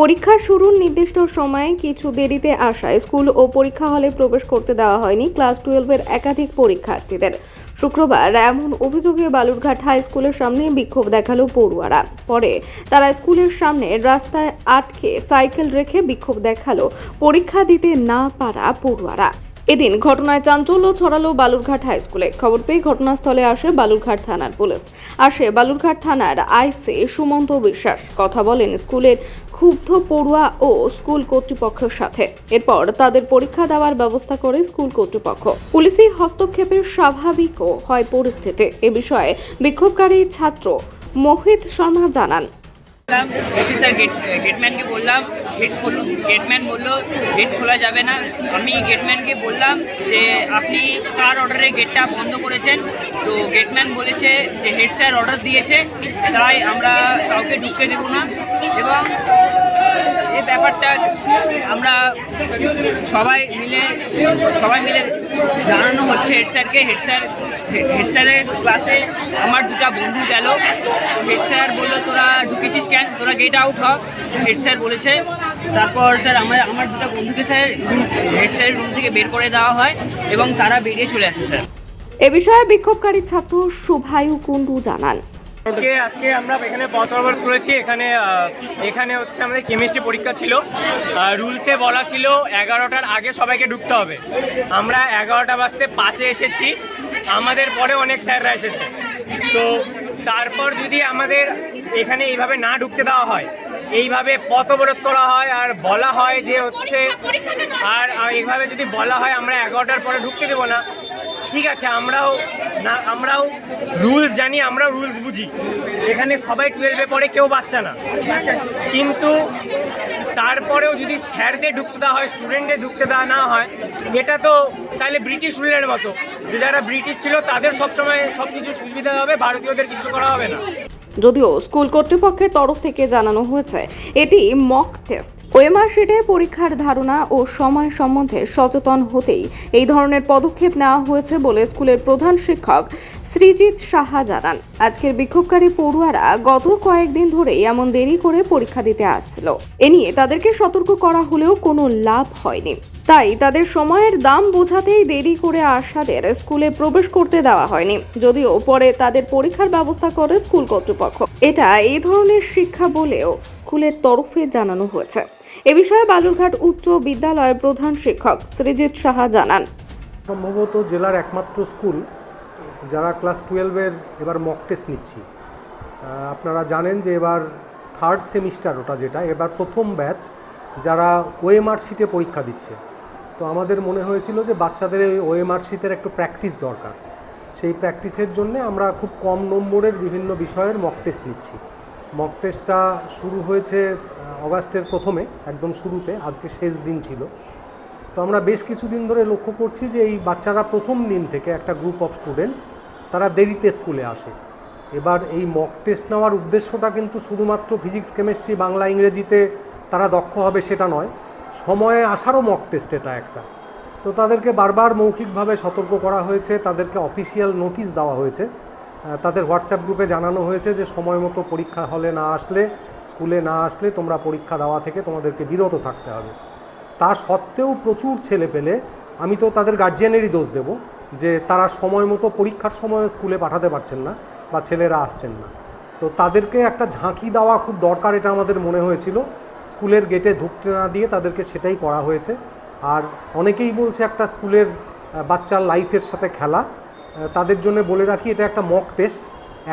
পরীক্ষা শুরুর নির্দিষ্ট সময়ে কিছু দেরিতে আসায় স্কুল ও পরীক্ষা হলে প্রবেশ করতে দেওয়া হয়নি ক্লাস টুয়েলভের একাধিক পরীক্ষার্থীদের। শুক্রবার এমন অভিযোগে বালুরঘাট হাই স্কুলের সামনে বিক্ষোভ দেখাল পড়ুয়ারা। পরে তারা স্কুলের সামনে রাস্তায় আটকে সাইকেল রেখে বিক্ষোভ দেখাল পরীক্ষা দিতে না পারা পড়ুয়ারা। এদিন ঘটনায় চাঞ্চল্য ছড়ালো বালুরঘাট হাই স্কুলে। খবর পেয়ে ঘটনাস্থলে আসে বালুরঘাট থানার পুলিশ। আসে বালুরঘাট থানার আইসে সুমন্ত বিশ্বাস। কথা বলেন স্কুলের ক্ষুব্ধ পড়ুয়া ও স্কুল কর্তৃপক্ষের সাথে। এরপর তাদের পরীক্ষা দেওয়ার ব্যবস্থা করে স্কুল কর্তৃপক্ষ। পুলিশি হস্তক্ষেপের স্বাভাবিকও হয় পরিস্থিতি। এ বিষয়ে বিক্ষোভকারী ছাত্র মোহিত শর্মা জানান। গেটম্যানকে বললাম গেট খুলুন গেটম্যান বলল গেট খোলা যাবে না। আমি গেটম্যানকে বললাম যে, আপনি কার অর্ডারে গেটটা বন্ধ করেছেন। তো গেটম্যান বলেছে যে হেড স্যার অর্ডার দিয়েছে, তাই আমরা কাউকে ঢুকতে দেবো না। এবং এই ব্যাপারটা আমরা সবাই মিলে সবাই মিলে জানানো হচ্ছে হেড স্যারকে হেড স্যার হেড স্যারের ক্লাসে আমার দুটো বন্ধু গেল। হেড স্যার বলল, তোরা ঢুকেছিস কেন? তোরা গেট আউট হ। হেড স্যার বলেছে তারপর স্যার আমার আমার দুটো বন্ধুকে স্যার হেড স্যারের রুম থেকে বের করে দেওয়া হয় এবং তারা বেরিয়ে চলে আসে স্যার। এ বিষয়ে বিক্ষোভকারী ছাত্র শুভায়ু কুণ্ডু জানান। আজকে আজকে আমরা এখানে পথ অবরোধ করেছি। এখানে এখানে হচ্ছে আমাদের কেমিস্ট্রি পরীক্ষা ছিল। রুলসে বলা ছিল এগারোটার আগে সবাইকে ঢুকতে হবে। আমরা এগারোটা বাজতে পাঁচে এসেছি। আমাদের পরে অনেক স্যাররা এসেছে। তো তারপর যদি আমাদের এখানে এইভাবে না ঢুকতে দেওয়া হয়। এইভাবে পথ অবরোধ করা হয় আর বলা হয় যে হচ্ছে, আর এইভাবে যদি বলা হয় আমরা এগারোটার পরে ঢুকতে দেবো না। ঠিক আছে, আমরাও না, আমরাও রুলস জানি, আমরাও রুলস বুঝি। এখানে সবাই টুয়েলভে পড়ে, কেউ বাচ্চা না। কিন্তু তারপরেও যদি স্যারদের ঢুকতে দেওয়া হয় স্টুডেন্টদের ঢুকতে দেওয়া না হয়, এটা তো তাহলে ব্রিটিশ রুলের মতো। যে যারা ব্রিটিশ ছিল, তাদের সবসময় সব কিছু সুবিধা হবে, ভারতীয়দের কিছু করা হবে না। যদিও স্কুল কর্তৃপক্ষের তরফ থেকে জানানো হয়েছে, এটি মক টেস্ট ওএমআর শিটে পরীক্ষার ধারণা ও সময় সম্বন্ধে সচেতন হতেই এই ধরনের পদক্ষেপ নেওয়া হয়েছে বলে স্কুলের প্রধান শিক্ষক শ্রীজিৎ সাহা জানান। আজকের বিক্ষোভকারী পড়ুয়ারা গত কয়েকদিন ধরেই এমন দেরি করে পরীক্ষা দিতে আসছিল। এ নিয়ে তাদেরকে সতর্ক করা হলেও কোনো লাভ হয়নি। তাই তাদের সময়ের দাম বোঝাতেই দেরি করে আসাদের স্কুলে প্রবেশ করতে দেওয়া হয়নি। যদিও পরে তাদের পরীক্ষার ব্যবস্থা করে স্কুল কর্তৃপক্ষ। এটা এই ধরনের শিক্ষা বলেও স্কুলের তরফে জানানো হয়েছে। এ বিষয়ে বালুরঘাট উচ্চ বিদ্যালয়ের প্রধান শিক্ষক সৃজিত সাহা জানান। সম্ভবত জেলার একমাত্র স্কুল যারা ক্লাস টুয়েলভের এবার মক টেস্ট নিচ্ছি। আপনারা জানেন যে এবার থার্ড সেমিস্টার ওটা যেটা, এবার প্রথম ব্যাচ যারা ওএমআর শিটে পরীক্ষা দিচ্ছে। তো আমাদের মনে হয়েছিল যে বাচ্চাদের এই ওএমআর একটু প্র্যাকটিস দরকার। সেই প্র্যাকটিসের জন্য আমরা খুব কম নম্বরের বিভিন্ন বিষয়ের মক টেস্ট নিচ্ছি। মক টেস্টটা শুরু হয়েছে অগাস্টের প্রথমে, একদম শুরুতে, আজকে শেষ দিন ছিল। তো আমরা বেশ কিছুদিন ধরে লক্ষ্য করছি যে এই বাচ্চারা প্রথম দিন থেকে একটা গ্রুপ অফ স্টুডেন্ট তারা দেরিতে স্কুলে আসে। এবার এই মক টেস্ট নেওয়ার উদ্দেশ্যটা কিন্তু শুধুমাত্র ফিজিক্স কেমিস্ট্রি বাংলা, ইংরেজিতে তারা দক্ষ হবে সেটা নয়। সময়ে আসারও মক টেস্ট এটা একটা। তো তাদেরকে বারবার মৌখিকভাবে সতর্ক করা হয়েছে, তাদেরকে অফিসিয়াল নোটিশ দেওয়া হয়েছে। তাদের হোয়াটসঅ্যাপ গ্রুপে জানানো হয়েছে যে সময় মতো পরীক্ষা হলে না আসলে, স্কুলে না আসলে তোমরা পরীক্ষা দেওয়া থেকে তোমাদেরকে বিরত থাকতে হবে। তা সত্ত্বেও প্রচুর ছেলে পেলে, আমি তো তাদের গার্জিয়ানেরই দোষ দেব যে তারা সময় মতো পরীক্ষার সময় স্কুলে পাঠাতে পারছেন না বা ছেলেরা আসছেন না। তো তাদেরকে একটা ঝাঁকি দেওয়া খুব দরকার, এটা আমাদের মনে হয়েছিল। স্কুলের গেটে ঢুকতে না দিয়ে তাদেরকে সেটাই করা হয়েছে। আর অনেকেই বলছে একটা স্কুলের বাচ্চার লাইফের সাথে খেলা। তাদের জন্য বলে রাখি, এটা একটা মক টেস্ট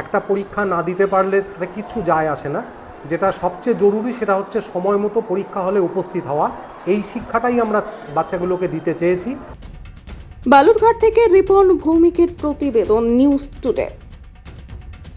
একটা পরীক্ষা না দিতে পারলে তাতে কিচ্ছু যায় আসে না। যেটা সবচেয়ে জরুরি সেটা হচ্ছে সময় মতো পরীক্ষা হলে উপস্থিত হওয়া। এই শিক্ষাটাই আমরা বাচ্চাগুলোকে দিতে চেয়েছি। বালুরঘাট থেকে রিপন ভৌমিকের প্রতিবেদন নিউজ টুডে।